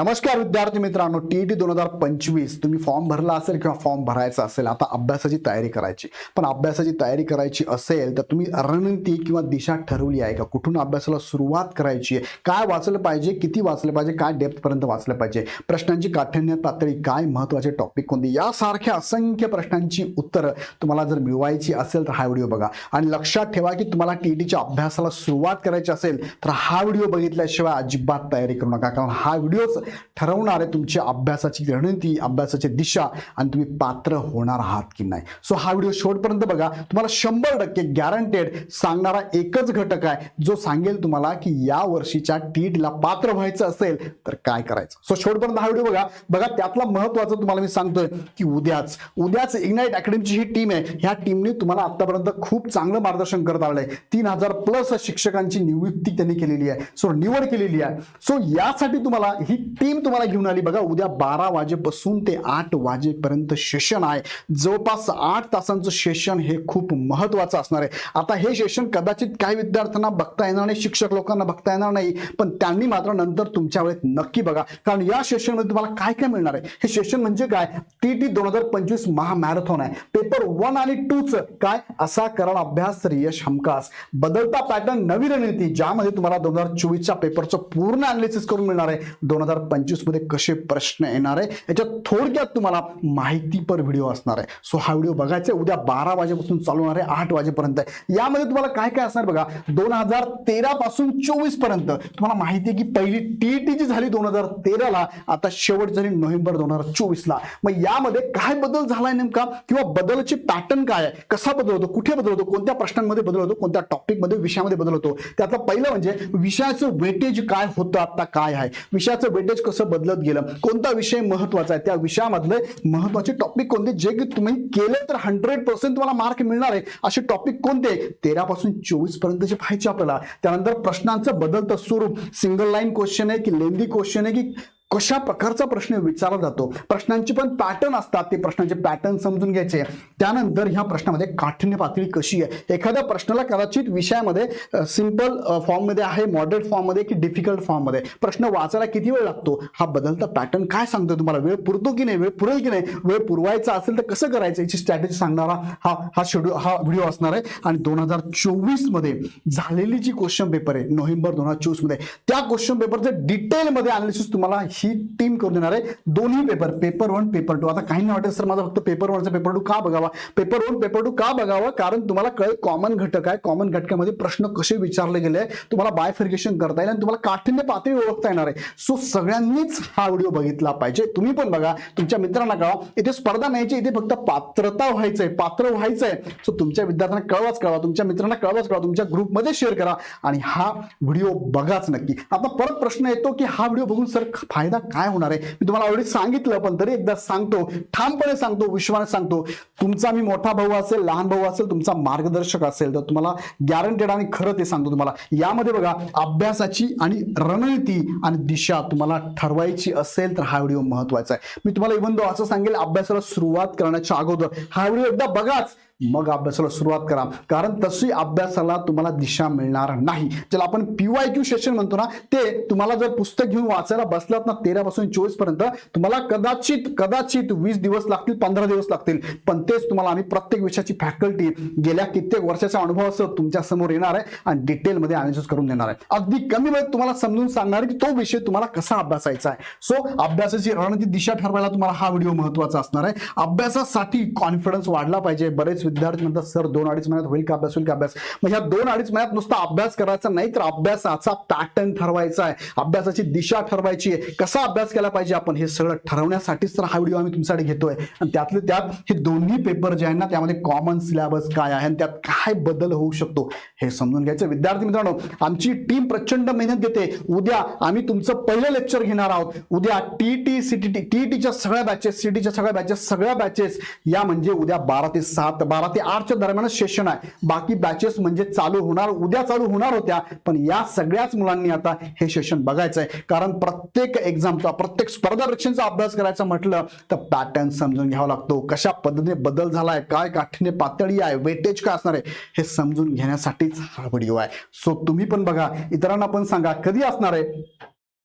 नमस्कार विद्यार्थी मित्रांनो टी टी दोन हजार पंचवीस तुम्ही फॉर्म भरला असेल किंवा फॉर्म भरायचा असेल आता अभ्यासाची तयारी करायची. पण अभ्यासाची तयारी करायची असेल तर तुम्ही रणनीती किंवा दिशा ठरवली आहे का? कुठून अभ्यासाला सुरुवात करायची आहे? काय वाचलं पाहिजे? किती वाचलं पाहिजे? काय डेप्थपर्यंत वाचलं पाहिजे? प्रश्नांची काठिण्य पातळी काय महत्त्वाचे टॉपिक कोणते? यासारख्या असंख्य प्रश्नांची उत्तरं तुम्हाला जर मिळवायची असेल तर हा व्हिडिओ बघा. आणि लक्षात ठेवा की तुम्हाला टी टीच्या अभ्यासाला सुरुवात करायची असेल तर हा व्हिडिओ बघितल्याशिवाय अजिबात तयारी करू नका. कारण हा व्हिडिओच ठरवणार आहे तुमच्या अभ्यासाची रणनीती अभ्यासाची दिशा आणि तुम्ही पात्र होणार आहात की नाही. सो हा व्हिडिओ शेवटपर्यंत बघा. तुम्हाला शंभर टक्के गॅरंटेड सांगणारा एकच घटक आहे जो सांगेल तुम्हाला की या वर्षीच्या टीटला पात्र व्हायचं असेल तर काय करायचं? सो शेवटपर्यंत हा व्हिडिओ बघा. बघा त्यातला महत्वाचं तुम्हाला मी सांगतोय की उद्याच उद्याच इग्नाईट अकॅडमीची ही टीम आहे. ह्या टीमने तुम्हाला आतापर्यंत खूप चांगलं मार्गदर्शन करत आलंय. तीन हजार प्लस शिक्षकांची नियुक्ती त्यांनी केलेली आहे. सो निवड केलेली आहे. सो यासाठी तुम्हाला ही टीम तुम्हाला घेऊन आली. बघा उद्या बारा वाजेपासून ते आठ वाजेपर्यंत सेशन आहे. जवळपास आठ तासांचं सेशन हे खूप महत्वाचं असणार आहे. आता हे सेशन कदाचित काही विद्यार्थ्यांना बघता येणार नाही शिक्षक लोकांना बघता येणार नाही पण त्यांनी मात्र नंतर तुमच्या वेळेत नक्की बघा. कारण या सेशनमध्ये तुम्हाला काय काय मिळणार आहे? हे सेशन म्हणजे काय? टी टी दोन हजार पंचवीस महामॅरेथॉन आहे. पेपर वन आणि टूचं काय? असा करल अभ्यास यश हमखास. बदलता पॅटर्न नवी रणनीती ज्यामध्ये तुम्हाला दोन हजार चोवीसच्या पेपरचं पूर्ण अनालिसिस करून मिळणार आहे. दोन हजार पंचवीसमध्ये कसे प्रश्न येणार आहे याच्यात थोडक्यात तुम्हाला माहितीपर व्हिडिओ असणार आहे. सो हा व्हिडिओ बघायचा उद्या बारा वाजेपासून चालू होणार आहे आठ वाजेपर्यंत यामध्ये तुम्हाला काय काय असणार बघा दोन हजार तेरा पासून चोवीसपर्यंत तुम्हाला माहिती आहे की पहिली टी जी झाली दोन हजार तेराला आता शेवट झाली नोव्हेंबर दोन हजार चोवीसला मग यामध्ये काय बदल झालाय नेमका? किंवा बदलचे पॅटर्न काय आहे? कसा बदल होतो? कुठे बदल होतो? कोणत्या प्रश्नांमध्ये बदल होतो? कोणत्या टॉपिकमध्ये विषयामध्ये बदल होतो? त्यातलं पहिलं म्हणजे विषयाचं वेटेज काय होतं आता काय आहे? विषयाचं वेटेज कसं बदलत गेलं? कोणता विषय महत्त्वाचा आहे? त्या विषयामधले महत्त्वाचे टॉपिक कोणते? जे की तुम्ही केले तर हंड्रेड पर्सेंट तुम्हाला मार्क मिळणार आहे. असे टॉपिक कोणते? तेरा पासून चोवीस पर्यंतचे पाहायचे आपल्याला. त्यानंतर प्रश्नांचं बदलतं स्वरूप. सिंगल लाईन क्वेश्चन आहे की लेंदी क्वेश्चन आहे की कशा प्रकारचा प्रश्न विचारला जातो? प्रश्नांचे पण पॅटर्न असतात. ते प्रश्नांचे पॅटर्न समजून घ्यायचे. त्यानंतर ह्या प्रश्नामध्ये काठिण्य पातळी कशी आहे? एखाद्या प्रश्नाला कदाचित विषयामध्ये सिंपल फॉर्ममध्ये आहे मॉडरेट फॉर्ममध्ये की डिफिकल्ट फॉर्ममध्ये प्रश्न वाचायला किती वेळ लागतो? हा बदलता पॅटर्न काय सांगतो तुम्हाला? वेळ पुरतो की नाही? वेळ पुरेल की नाही? वेळ पुरवायचा असेल तर कसं करायचं? याची स्ट्रॅटेजी सांगणारा हा हा शेड्यूल हा व्हिडिओ असणार आहे. आणि दोन हजार चोवीसमध्ये झालेली जी क्वेश्चन पेपर आहे नोव्हेंबर दोन हजार चोवीसमध्ये त्या क्वेश्चन पेपरचं डिटेलमध्ये अनालिसिस तुम्हाला ही टीम करून देणार आहे. दोन्ही paper paper one paper two आता काही नाही वाटेल सर माझा फक्त पेपर वनचा पेपर टू का बघावा? पेपर वन पेपर टू का बघावा? कारण तुम्हाला कळेल कॉमन घटक आहे. कॉमन घटकामध्ये प्रश्न कसे विचारले गेले तुम्हाला बायफर्गेशन करता येईल आणि तुम्हाला काठिण्य पातळी ओळखता येणार आहे. सो सगळ्यांनीच हा व्हिडिओ बघितला पाहिजे. तुम्ही पण बघा. तुमच्या मित्रांना कळवा. इथे स्पर्धा न्यायची इथे फक्त पात्रता व्हायचंय. पात्र व्हायचंय. सो तुमच्या विद्यार्थ्यांना कळवाच कळवा. तुमच्या मित्रांना कळवाच कळवा. तुमच्या ग्रुपमध्ये शेअर करा. आणि हा व्हिडिओ बघाच नक्की. आता परत प्रश्न येतो की हा व्हिडिओ बघून सर फायदा काय होणार आहे? मी तुम्हाला ऑलरेडी सांगितलं पण तरी एकदा सांगतो. ठामपणे सांगतो विश्वाने सांगतो. तुमचा मी मोठा भाऊ असेल लहान भाऊ असेल तुमचा मार्गदर्शक असेल तर तुम्हाला गॅरंटेड आणि खरं ते सांगतो तुम्हाला. यामध्ये बघा अभ्यासाची आणि रणनीती आणि दिशा तुम्हाला ठरवायची असेल तर हा व्हिडिओ महत्त्वाचा आहे. मी तुम्हाला इव्हन दो असं सांगेल अभ्यासाला सुरुवात करण्याच्या अगोदर हा व्हिडिओ एकदा बघाच. मग अभ्यासाला सुरुवात करा. कारण तशी अभ्यासाला तुम्हाला दिशा मिळणार नाही. ज्याला आपण पीवाय क्यू सेशन म्हणतो ना ते तुम्हाला जर पुस्तक घेऊन वाचायला बसलात ना तेरा पासून चोवीसपर्यंत तुम्हाला कदाचित कदाचित वीस दिवस लागतील पंधरा दिवस लागतील. पण तेच तुम्हाला आम्ही प्रत्येक विषयाची फॅकल्टी गेल्या कित्येक वर्षाचा अनुभव असं तुमच्यासमोर येणार आहे आणि डिटेलमध्ये अनालिसिस करून देणार आहे. अगदी कमी वेळेत तुम्हाला समजून सांगणार की तो विषय तुम्हाला कसा अभ्यासायचा आहे. सो अभ्यासाची रणनीती दिशा ठरवायला तुम्हाला हा व्हिडिओ महत्त्वाचा असणार आहे. अभ्यासासाठी कॉन्फिडन्स वाढला पाहिजे बरेच विद्यार्थी म्हणतात सर दोन अडीच महिन्यात होईल का अभ्यास? होईल का अभ्यास? मग ह्या दोन अडीच महिन्यात नुसता अभ्यास करायचा नाही तर अभ्यासाचा पॅटर्न ठरवायचा आहे. अभ्यासाची दिशा ठरवायची आहे. कसा अभ्यास केला पाहिजे आपण? हे सगळं ठरवण्यासाठीच तर हा व्हिडिओ आम्ही तुमच्यासाठी घेतोय. आणि त्यातले त्यात हे दोन्ही पेपर जे आहे ना त्यामध्ये कॉमन सिलेबस काय आहे आणि त्यात काय बदल होऊ शकतो हे समजून घ्यायचं. विद्यार्थी मित्रांनो आमची टीम प्रचंड मेहनत घेते. उद्या आम्ही तुमचं पहिलं लेक्चर घेणार आहोत. उद्या T T C T T T टीच्या सगळ्या बॅचेस सी टीच्या सगळ्या बॅचेस सगळ्या बॅचेस या म्हणजे उद्या बारा ते सात बारा ते आठच्या दरम्यान सेशन आहे. बाकी बॅचेस म्हणजे चालू होणार उद्या चालू होणार होत्या पण या सगळ्याच मुलांनी आता हे सेशन बघायचं आहे कारण प्रत्येक एक्झामचा प्रत्येक स्पर्धा परीक्षांचा अभ्यास करायचा म्हटलं तर पॅटर्न समजून घ्यावा लागतो. कशा पद्धतीने बदल झालाय काय काठीने पातळी आहे वेटेज काय असणार आहे हे समजून घेण्यासाठीच हा व्हिडिओ आहे. सो तुम्ही पण बघा. इतरांना पण सांगा कधी असणार आहे?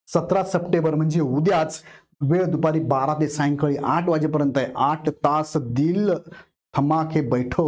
सतरा सप्टेंबर म्हणजे उद्याच. वेळ दुपारी बारा ते सायंकाळी आठ वाजेपर्यंत आहे. आठ तास दिल थमाके बैठो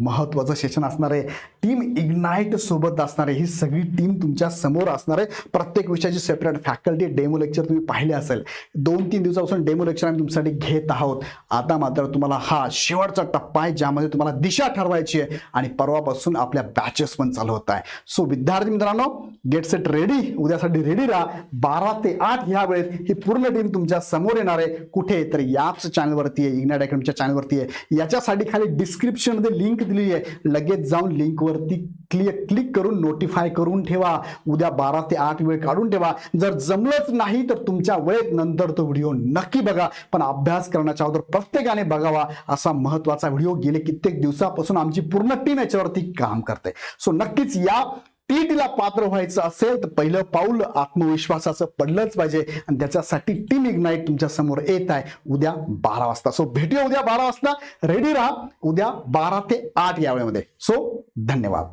महत्वाचं सेशन असणार आहे. टीम इग्नाईट सोबत असणार आहे. ही सगळी टीम तुमच्यासमोर असणार आहे. प्रत्येक विषयाची सेपरेट फॅकल्टी डेमो लेक्चर तुम्ही पाहिले असेल. दोन तीन दिवसापासून डेमो लेक्चर आम्ही तुमच्यासाठी घेत आहोत. आता मात्र तुम्हाला हा शेवटचा टप्पा आहे ज्यामध्ये तुम्हाला दिशा ठरवायची आहे आणि परवापासून आपल्या बॅचेस पण चालू होत आहे. सो विद्यार्थी मित्रांनो गेट सेट रेडी उद्यासाठी रेडी राहा. बारा ते आठ ह्या वेळेत ही पूर्ण टीम तुमच्यासमोर येणार आहे. कुठे? तर याच चॅनलवरती आहे इग्नाइट अकॅडमीच्या चॅनलवरती आहे. याच्यासाठी खाली डिस्क्रिप्शनमध्ये लिंक दिली आहे. लगेच जाऊन लिंकवरती क्लिक क्लिक करून नोटिफाय करून ठेवा. उद्या बारा ते आठ वेळ काढून ठेवा. जर जमलंच नाही तर तुमच्या वेळेत नंतर तो व्हिडिओ नक्की बघा. पण अभ्यास करण्याच्या अगोदर प्रत्येकाने बघावा. असा महत्त्वाचा व्हिडिओ गेले कित्येक दिवसापासून आमची पूर्ण टीम याच्यावरती काम करते सो नक्कीच या टीटीला पात्र व्हायचं असेल तर पहिलं पाऊल आत्मविश्वासाचं पडलंच पाहिजे. आणि त्याच्यासाठी टीम इग्नाईट तुमच्यासमोर येत आहे. उद्या बारा वाजता. सो भेटूया उद्या बारा वाजता. रेडी राहा. उद्या बारा ते आठ या वेळेमध्ये सो धन्यवाद.